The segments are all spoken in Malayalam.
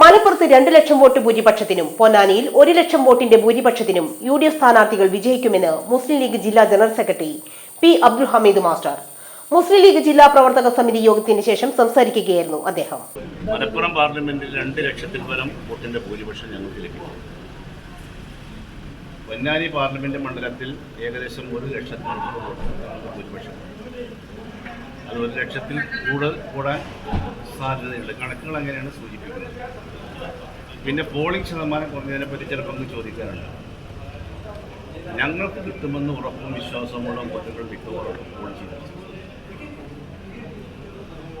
മലപ്പുറത്ത് രണ്ട് ലക്ഷം വോട്ട് ഭൂരിപക്ഷത്തിനും പൊന്നാനിയിൽ ഒരു ലക്ഷം വോട്ടിന്റെ ഭൂരിപക്ഷത്തിനും യു ഡി എഫ് സ്ഥാനാർത്ഥികൾ വിജയിക്കുമെന്ന് മുസ്ലിം ലീഗ് ജില്ലാ general secretary P Abdul Hameed master. Muslim League ജില്ലാ പ്രവർത്തക സമിതി യോഗത്തിന് ശേഷം സംസാരിക്കുകയായിരുന്നു അദ്ദേഹം. മലപ്പുറം പാർലമെന്റിൽ രണ്ട് ലക്ഷത്തിൽ പരം വോട്ടിന്റെ ഭൂരിപക്ഷം ഞങ്ങൾക്ക് ലഭിക്കും. പൊന്നാനി പാർലമെന്റ് മണ്ഡലത്തിൽ ഏകദേശം ഒരു ലക്ഷത്തിൽ ഭൂരിപക്ഷം. അത് ഒരു ലക്ഷത്തിൽ കൂടുതൽ കൂടാൻ സാധ്യതയുണ്ട്. കണക്കുകൾ അങ്ങനെയാണ് സൂചിപ്പിക്കുന്നത്. പിന്നെ പോളിംഗ് ശതമാനം കുറഞ്ഞതിനെ പറ്റി ചിലപ്പോൾ അങ്ങ് ചോദിക്കാറുണ്ട്. ഞങ്ങൾക്ക് കിട്ടുമെന്ന് ഉറപ്പും വിശ്വാസമുള്ള വോട്ടുകൾ മിക്കവാറും പോൾ ചെയ്തു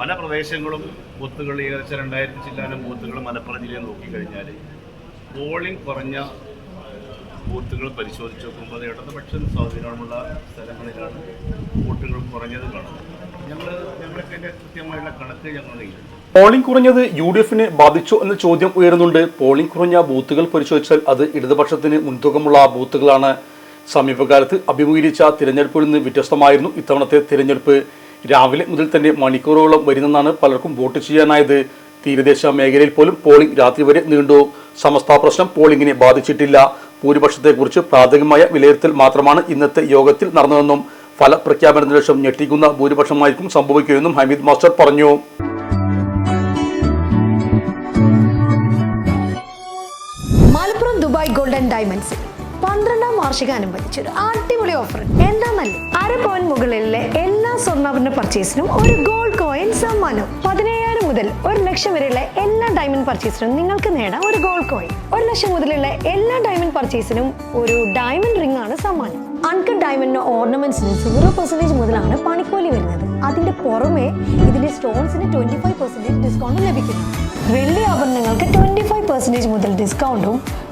പല പ്രദേശങ്ങളും ബൂത്തുകൾ ഏകദേശം രണ്ടായിരത്തി ചില്ലാനം ബൂത്തുകൾ മലപ്പുറം ജില്ലയിൽ നോക്കിക്കഴിഞ്ഞാൽ പോളിംഗ് കുറഞ്ഞ ബൂത്തുകൾ പരിശോധിച്ച് നോക്കുമ്പോൾ ഇടതുപക്ഷം സ്വാധീനമുള്ള സ്ഥലങ്ങളിലാണ് വോട്ടുകൾ കുറഞ്ഞത് കാണുന്നത്. ഞങ്ങൾ പോളിംഗ് കുറഞ്ഞത് യു ഡി എഫിനെ ബാധിച്ചോ എന്ന ചോദ്യം ഉയരുന്നുണ്ട്. പോളിംഗ് കുറഞ്ഞ ബൂത്തുകൾ പരിശോധിച്ചാൽ അത് ഇടതുപക്ഷത്തിന് മുൻതൂക്കമുള്ള ബൂത്തുകളാണ്. സമീപകാലത്ത് അഭിമുഖീകരിച്ച തിരഞ്ഞെടുപ്പിൽ നിന്ന് വ്യത്യസ്തമായിരുന്നു ഇത്തവണത്തെ തിരഞ്ഞെടുപ്പ്. രാവിലെ മുതൽ തന്നെ മണിക്കൂറുകളോളം വരുന്നെന്നാണ് പലർക്കും വോട്ട് ചെയ്യാനായത്. തീരദേശ മേഖലയിൽ പോലും പോളിംഗ് രാത്രി വരെ നീണ്ടു. സമസ്ത പ്രശ്നം പോളിംഗിനെ ബാധിച്ചിട്ടില്ല. ഭൂരിപക്ഷത്തെക്കുറിച്ച് പ്രാഥമികമായ വിലയിരുത്തൽ മാത്രമാണ് ഇന്നത്തെ യോഗത്തിൽ നടന്നതെന്നും ഫലപ്രഖ്യാപനത്തിന് ശേഷം ഞെട്ടിക്കുന്ന ഭൂരിപക്ഷമായിരിക്കും സംഭവിക്കുകയെന്നും ഹമീദ് മാസ്റ്റർ പറഞ്ഞു. മലപ്പുറം ദുബായ് ഗോൾഡൻ ഡയമണ്ട്സ് പന്ത്രണ്ടാം വാർഷികം അനുബന്ധിച്ച് ഒരു അടിപൊളി ഓഫർ. എന്താന്നല്ലേ അര പോയിന്റ് മുകളിലെ എല്ലാ സ്വർണാഭരണ പർച്ചേസിനും ഒരു ഗോൾഡ് കോയിൻ സമ്മാനം. പതിനയ്യായിരം മുതൽ ഒരു ലക്ഷം വരെയുള്ള എല്ലാ ഡയമണ്ട് പർച്ചേസിനും നിങ്ങൾക്ക് നേടാം ഒരു ഗോൾഡ് കോയിൻ. ലക്ഷം മുതലുള്ള എല്ലാ ഡയമണ്ട് പർച്ചേസിനും ഒരു ഡയമണ്ട് റിംഗ് ആണ് സമ്മാനം. അൺകട്ട് ഡയമണ്ട് ഓർണമെന്റ്സിന് സീറോ പെർസെന്റേജ് മുതലാണ് പണിക്കൂലി വരുന്നത്. അതിന്റെ പുറമെ ഇതിന്റെ സ്റ്റോൺസിന് ട്വന്റി ഫൈവ് പെർസെന്റേജ് ഡിസ്കൗണ്ട് ലഭിക്കുന്നു. വെള്ളി ആഭരണങ്ങൾക്ക് ട്വന്റി ഫൈവ് പെർസെന്റേജ് മുതൽ ഡിസ്കൗണ്ടും